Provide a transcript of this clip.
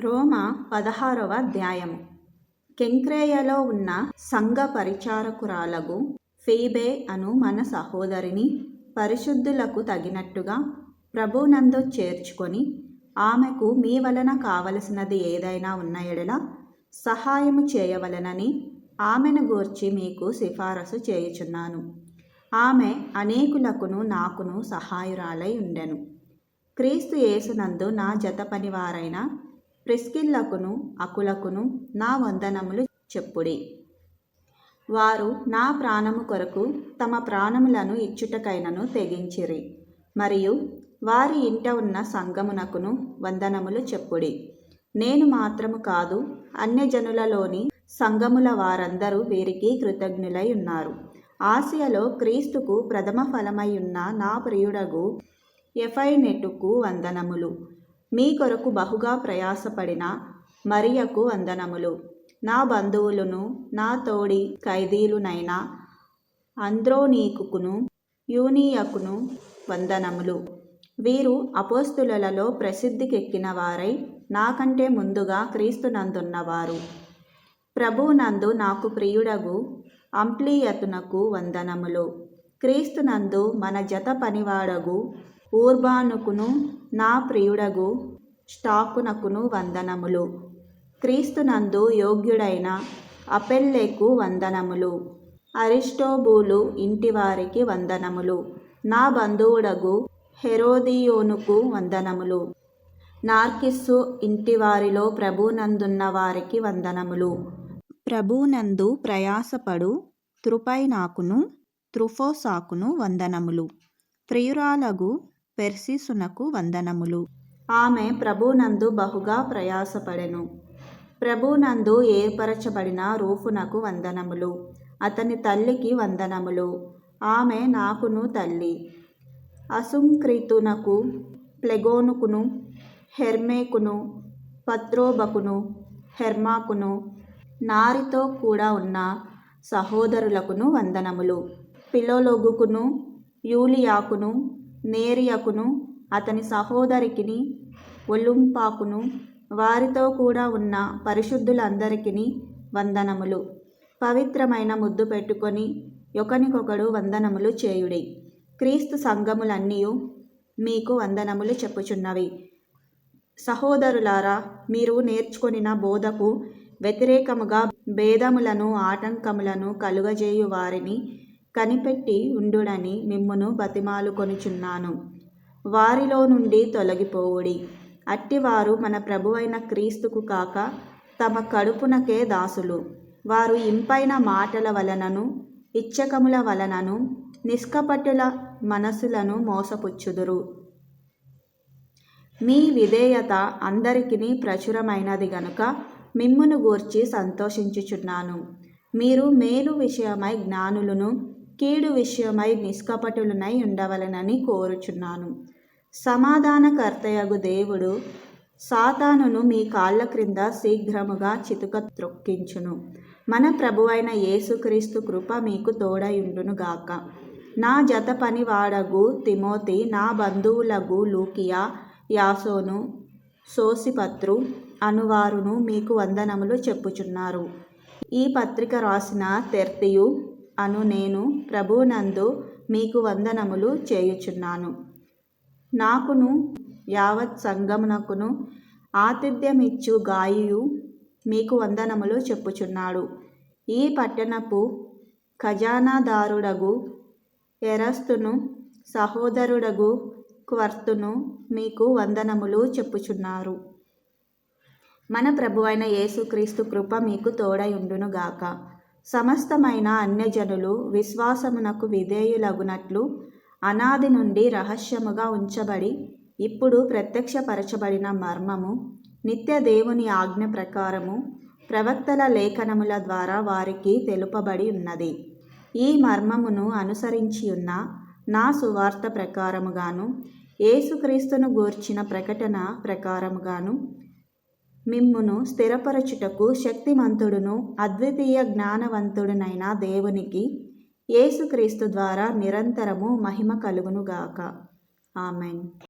రోమ పదహారవ అధ్యాయము. కెంక్రేయలో ఉన్న సంఘ పరిచారకురాలగు ఫీబే అను మన సహోదరిని పరిశుద్ధులకు తగినట్టుగా ప్రభునందు చేర్చుకొని ఆమెకు మీ వలన కావలసినది ఏదైనా ఉన్న ఎడల సహాయము చేయవలనని ఆమెను గూర్చి మీకు సిఫారసు చేయుచున్నాను. ఆమె అనేకులకును నాకును సహాయురాలై ఉండెను. క్రీస్తు యేసునందు నా జత పనివారైన ప్రిస్కిల్లకును అకులకును నా వందనములు చెప్పుడి. వారు నా ప్రాణము కొరకు తమ ప్రాణములను ఇచ్చుటకైనను తెగించిరి. మరియు వారి ఇంట ఉన్న సంగమునకును వందనములు చెప్పుడి. నేను మాత్రము కాదు అన్యజనులలోని సంగముల వారందరూ వీరికి కృతజ్ఞులై ఉన్నారు. ఆసియలో క్రీస్తుకు ప్రథమ ఫలమై ఉన్న నా ప్రియుడగు ఎఫైనెటుకు వందనములు. మీ కొరకు బహుగా ప్రయాసపడిన మరియకు వందనములు. నా బంధువులను నా తోడి ఖైదీలునైన అంద్రోనీకును యూనియకును వందనములు. వీరు అపోస్తులలో ప్రసిద్ధికెక్కిన వారై నాకంటే ముందుగా క్రీస్తునందున్నవారు. ప్రభునందు నాకు ప్రియుడగు అంప్లీయతునకు వందనములు. క్రీస్తునందు మన జత పనివాడగు ఊర్బానుకును నా ప్రియుడగు స్టాకునకును వందనములు. క్రీస్తునందు యోగ్యుడైన అపెల్లెకు వందనములు. అరిస్టోబూలు ఇంటివారికి వందనములు. నా బంధువుడగు హెరోదియోనుకు వందనములు. నార్కిస్సు ఇంటివారిలో ప్రభునందున్న వారికి వందనములు. ప్రభునందు ప్రయాసపడు త్రుపైనాకును త్రుఫోసాకును వందనములు. ప్రియురాలగు పెర్సిసునకు వందనములు. ఆమె ప్రభునందు బహుగా ప్రయాసపడెను. ప్రభునందు ఏర్పరచబడిన రూఫునకు వందనములు. అతని తల్లికి వందనములు. ఆమె నాకును తల్లి. అసుంక్రీతునకు ప్లెగోనుకును హెర్మేకును పత్రోబకును హెర్మాకును నారితో కూడా ఉన్న సహోదరులకును వందనములు. పిలోలోగుకును యూలియాకును నేరియకును అతని సహోదరికిని ఒలుంపాకును వారితో కూడా ఉన్న పరిశుద్ధులందరికీ వందనములు. పవిత్రమైన ముద్దు పెట్టుకొని ఒకనికొకడు వందనములు చేయుడి. క్రీస్తు సంఘములన్నీ మీకు వందనములు చెప్పుచున్నవి. సహోదరులారా మీరు నేర్చుకొనిన బోధకు వ్యతిరేకముగా భేదములను ఆటంకములను కలుగజేయు వారిని కనిపెట్టి ఉండుడని మిమ్మును బతిమాలుకొనుచున్నాను వారిలో నుండి తొలగిపోవుడి. అట్టివారు మన ప్రభువైన క్రీస్తుకు కాక తమ కడుపునకే దాసులు. వారు ఇంపైన మాటల వలనను ఇచ్చకముల వలనను నిష్కపటుల మనసులను మోసపుచ్చుదురు. మీ విధేయత అందరికీ ప్రచురమైనది గనుక మిమ్మును గూర్చి సంతోషించుచున్నాను. మీరు మేలు విషయమై జ్ఞానులను కీడు విషయమై నిష్కపటులనై ఉండవలనని కోరుచున్నాను. సమాధానకర్తయగు దేవుడు సాతానును మీ కాళ్ళ క్రింద శీఘ్రముగా చితుక త్రొక్కించును. మన ప్రభువైన యేసుక్రీస్తు కృప మీకు తోడయుండునుగాక నా జత పనివాడగు తిమోతి నా బంధువులగు లూకియా యాసోను సోసిపత్రు అనువారును మీకు వందనములు చెప్పుచున్నారు. ఈ పత్రిక రాసిన తెర్తియు అను నేను ప్రభునందు మీకు వందనములు చేయుచున్నాను. నాకును యావత్ సంగమునకును ఆతిథ్యమిచ్చు గాయు మీకు వందనములు చెప్పుచున్నాడు. ఈ పట్టణపు ఖజానాదారుడగు ఎరస్తును సహోదరుడగు క్వర్తును మీకు వందనములు చెప్పుచున్నారు. మన ప్రభు అయిన యేసుక్రీస్తు కృప మీకు తోడయుండునుగాక సమస్తమైన అన్యజనులు విశ్వాసమునకు విధేయులగునట్లు అనాది నుండి రహస్యముగా ఉంచబడి ఇప్పుడు ప్రత్యక్షపరచబడిన మర్మము నిత్య దేవుని ఆజ్ఞ ప్రకారము ప్రవక్తల లేఖనముల ద్వారా వారికి తెలుపబడి ఉన్నది. ఈ మర్మమును అనుసరించి ఉన్న నా సువార్త ప్రకారముగాను ఏసుక్రీస్తును గూర్చిన ప్రకటన ప్రకారముగాను మిమ్మును స్థిరపరచుటకు శక్తిమంతుడును అద్వితీయ జ్ఞానవంతుడునైన దేవునికి యేసుక్రీస్తు ద్వారా నిరంతరము మహిమ కలుగునుగాక. ఆమెన్.